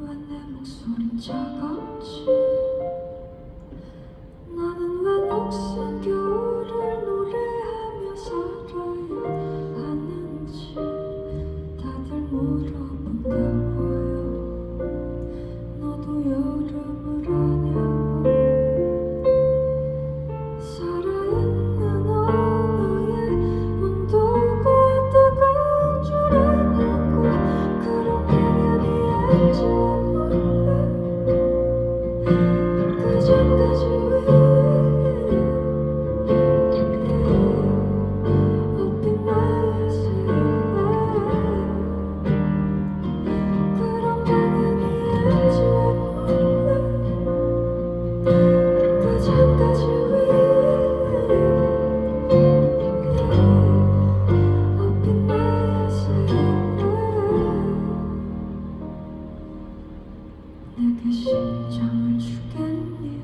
내 목소리 작았 지？나 는왜넋은 겨울 을 노래 하며 살 아야 하 는지？다 들 물어본다 내게 심장을 주겠니?